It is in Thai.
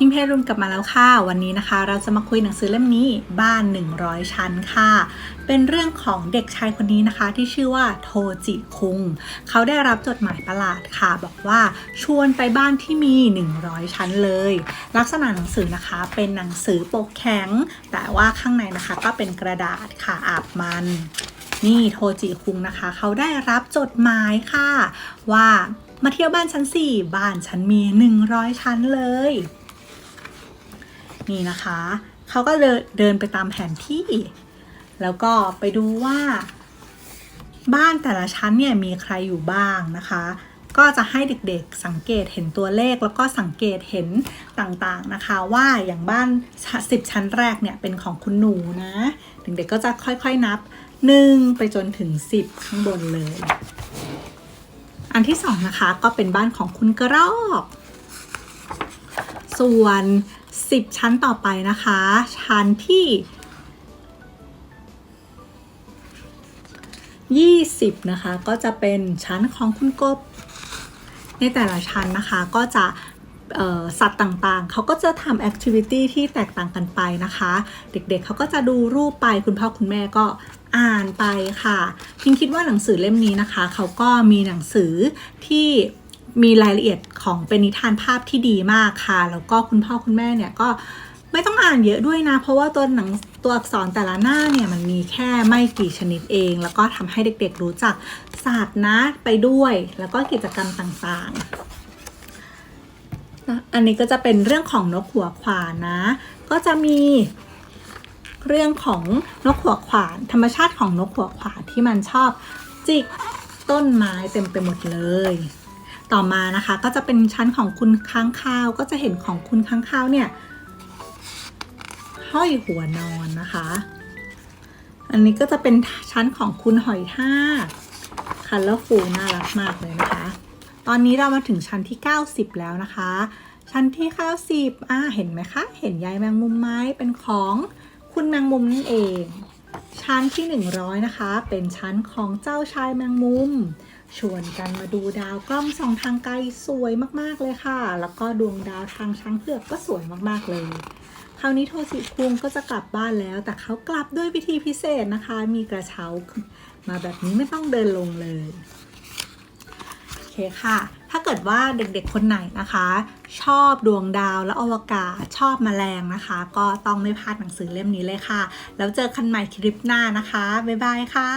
พิมพ์เพรุนกลับมาแล้วค่ะ วันนี้นะคะ เราจะมาคุยหนังสือเล่มนี้บ้าน 100 ชั้นค่ะ เป็นเรื่องของเด็กชายคนนี้นะคะ ที่ชื่อว่าโทจิคุง เขาได้รับจดหมายประหลาดค่ะ บอกว่าชวนไปบ้านที่มี 100 ชั้นเลย ลักษณะหนังสือนะคะเป็นหนังสือปกแข็ง แต่ว่าข้างในนะคะก็เป็นกระดาษค่ะอาบมันนี่โทจิคุงนะคะ เขาได้รับจดหมายค่ะ ว่ามาเที่ยวบ้านชั้นสี่บ้านฉันมี 100 ชั้นเลย นี่นะคะ เขาก็เดินเดินไปตามแผนที่ แล้วก็ไปดูว่า บ้านแต่ละชั้นเนี่ยมีใครอยู่บ้างนะคะ ก็จะให้เด็กๆสังเกตเห็นตัวเลขแล้วก็สังเกตเห็นต่างๆนะคะ ว่าอย่างบ้าน10ชั้นแรกเนี่ยเป็นของคุณหนูนะเด็กๆก็จะค่อยๆนับ1ไปจนถึง10ข้างบนเลย อันที่สองนะคะก็เป็นบ้านของคุณกระรอก ส่วน 10 ชั้นต่อไปนะคะ ชั้นที่ 20 นะคะ ก็จะเป็นชั้นของคุณกบ ในแต่ละชั้นนะคะก็จะสัตว์ต่างๆ เขาก็จะทำแอคทิวิตี้ที่แตกต่างกันไปนะคะ เด็กๆเขาก็จะดูรูปไปคุณพ่อคุณแม่ก็อ่านไปค่ะ พิงคิดว่าหนังสือเล่มนี้นะคะ เขาก็มีหนังสือที่ มีรายละเอียดของเป็นนิทานภาพที่ดีมากค่ะ แล้วก็คุณพ่อคุณแม่เนี่ยก็ไม่ต้องอ่านเยอะด้วยนะ เพราะว่าตัวหนังตัวอักษรแต่ละหน้าเนี่ยมันมีแค่ไม่กี่ชนิดเอง แล้วก็ทำให้เด็กๆรู้จักศาสตร์นะไปด้วย แล้วก็กิจกรรมต่างๆ อันนี้ก็จะเป็นเรื่องของนกหัวขวานนะ ก็จะมีเรื่องของนกหัวขวาน ธรรมชาติของนกหัวขวานที่มันชอบจิกต้นไม้เต็มไปหมดเลย ต่อมานะคะ ก็จะเป็นชั้นของคุณค้างคาว ก็จะเห็นของคุณค้างคาวเนี่ยห้อยหัวนอนนะคะ อันนี้ก็จะเป็นชั้นของคุณหอยทากคันเลอร์ฟูน่ารักมากเลยนะคะ ตอนนี้เรามาถึงชั้นที่ 90 แล้วนะคะ ชั้นที่90อ่าเห็นไหมคะ เห็นใยแมงมุมไหมเป็นของคุณแมงมุมนั่นเอง ชั้นที่ 100 นะคะ เป็นชั้นของเจ้าชายแมงมุม ชวนกันมาดูดาวกล้องส่องทางไกลสวยมากๆเลยค่ะ แล้วก็ดวงดาวทางช้างเผือกก็สวยมากๆเลยคราวนี้โทสิคุงก็จะกลับบ้านแล้ว แต่เขากลับด้วยวิธีพิเศษนะคะ มีกระเช้ามาแบบนี้ไม่ต้องเดินลงเลย คค่ะ ถ้าเกิดว่าเด็กๆคนไหนนะคะ ชอบดวงดาวและอวกาศชอบแมลงนะคะ ก็ต้องไม่พลาดหนังสือเล่มนี้เลยค่ะ แล้วเจอกันใหม่คลิปหน้านะคะ บ๊ายบายค่ะ